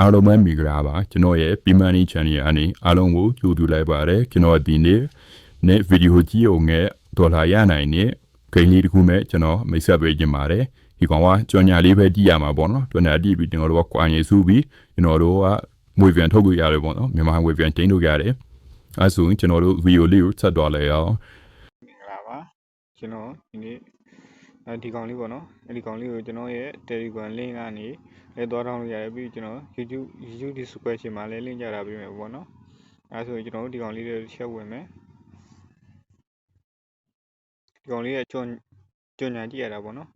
အားလုံးပဲမိကြပါပါကျွန်တော်ရဲ့ Pimani Channel အနေအားလုံးကိုကြိုဆိုလိုက်ပါတယ်ကျွန်တော်ဒီနေ့နဲ့ဗီဒီယိုကြည့်အောင်နဲ့ဒေါ်လာရနိုင်တဲ့ဂိမ်းလေးတစ်ခုမဲ့ကျွန်တော်မိတ်ဆက်ပေးခြင်းပါတယ်ဒီကောင်ကကြော်ညာလေးပဲကြည့်ရမှာပေါ့နော်ကြော်ညာကြည့်ပြီးကျွန်တော်တို့ကကွာရင်စုပြီးကျွန်တော်တို့ကငွေပြန်ထုတ်လို့ရတယ်ပေါ့နော်မြန်မာငွေပြန်တင်လို့ရတယ်အဲဆိုရင်ကျွန်တော်တို့ဗီဒီယိုလေးကိုဆက်တော်လဲအောင်မင်္ဂလာပါကျွန်တော်ဒီနေ့အဲဒီကောင်လေးပေါ့နော်အဲဒီကောင်လေးကိုကျွန်တော်ရဲ့ Telegram link ကနေ လဲသွားတောင်းလို့ရတယ်ပြီးကျွန်တော် YouTube YouTube description မှာလဲ link ကြတာပေးမယ်ပေါ့နော်အဲဆိုရင်ကျွန်တော်တို့ဒီကောင်လေးတွေချက်ဝင်မယ်ဒီကောင်လေးကကြော်ကြော်ညာကြည့်ရတာပေါ့နော်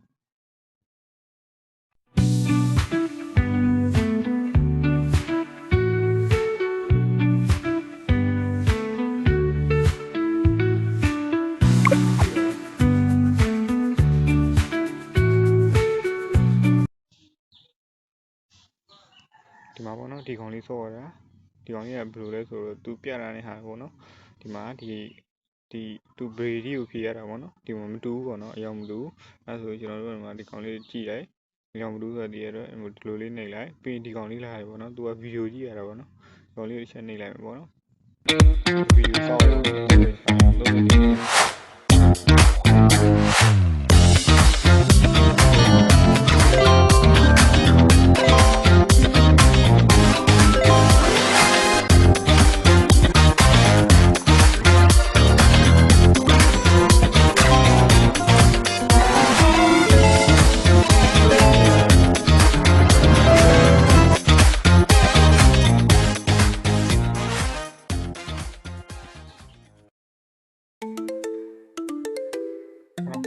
ဒီမှာပေါ့နော်ဒီကောင်လေးဆော့ရတာဒီကောင်လေးကဘယ်လိုလဲဆိုတော့သူပြတာတဲ့ဟာပေါ့နော်ဒီမှာဒီဒီသူဘရီဒီကိုဖြေရတာပေါ့နော်ဒီမှာမတူဘူးပေါ့နော်အယောင်မတူဘူးအဲဆိုရင်ကျွန်တော်တို့ဒီမှာဒီကောင်လေးကြည့်လိုက်အယောင်မတူဆိုတော့ဒီရတော့ဒီလိုလေးနှိပ်လိုက်ပြီးရင်ဒီကောင်လေးလာတယ်ပေါ့နော်သူကဗီဒီယိုကြည့်ရတာပေါ့နော်ဒီကောင်လေးတစ်ချက်နှိပ်လိုက်မယ်ပေါ့နော်ဗီဒီယိုဆော့ရအောင်လုပ်နေတယ်ကျွန်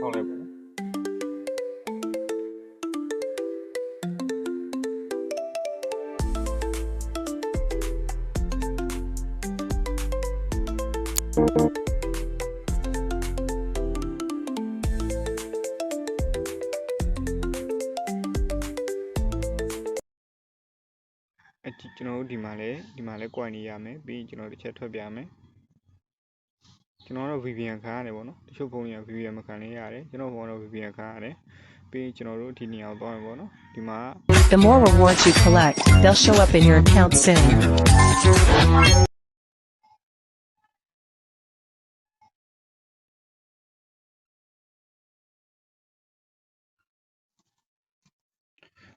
တော်ဖောက်လိုက်ပါနော်အကြည့်ကျွန်တော်တို့ဒီမှာလဲဒီမှာလဲ coin နေရမယ်ပြီးရင်ကျွန်တော်တစ်ချက်ထွက်ပြမယ် ကျွန်တော်တို့ VPN ခံရတယ်ပေါ့နော်တချို့ဖုန်းတွေက VPN မခံလေးရတယ်ကျွန်တော်ဖုန်းတော့ VPN ခံရတယ်ပြီးရင်ကျွန်တော်တို့ဒီနေရာကိုသွားမယ်ပေါ့နော်ဒီမှာ The more rewards you collect, they'll show up in your account soon.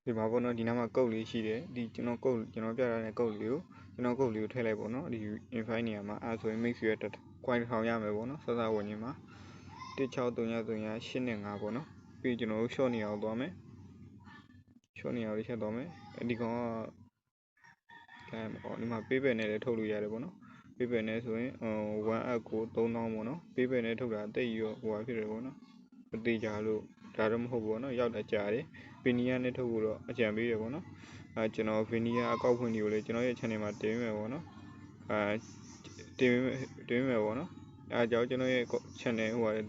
ဒီမှာပေါ့နော်ဒီနားမှာကုတ်လေးရှိတယ်ဒီကျွန်တော်ကုတ်ကျွန်တော်ပြထားတဲ့ကုတ်လေးကိုကျွန်တော်ကုတ်လေးကိုထည့်လိုက်ပေါ့နော်ဒီ invite နေရာမှာအဲဆိုရင် mix ရတဲ့ coin တစ်ထောင်ရမယ်ပေါ့နော်စစဝင်နေမှာ16338နဲ့5ပေါ့နော်ပြီးကျွန်တော်တို့ short နေရာကိုသွားမယ် short နေရာကိုတစ်ချက်သွားမယ်အဲဒီကောင်ကအဲပေါ့ဒီမှာ paper နဲ့လည်းထုတ်လို့ရတယ်ပေါ့နော် paper နဲ့ဆိုရင်ဟို1 app ကို3000ပေါ့နော် paper နဲ့ထုတ်တာတိတ်ရောဟိုဟာဖြစ်တယ်ပေါ့နော် မသေးကြလို့ဒါတော့မဟုတ်ဘူးပေါ့နော်ရောက်တာကြာတယ်ဗီနီယာနဲ့ထုတ်ဖို့တော့အကြံပေးတယ်ပေါ့နော်အဲကျွန်တော်ဗီနီယာအကောက်ဖွင့်တွေကိုလည်းကျွန်တော်ရဲ့ channel မှာတင်ပေးမယ်ပေါ့နော်အဲတင်ပေးမယ်တင်ပေးမယ်ပေါ့နော်အဲကြောင့်ကျွန်တော်ရဲ့ channel ဟိုဟာ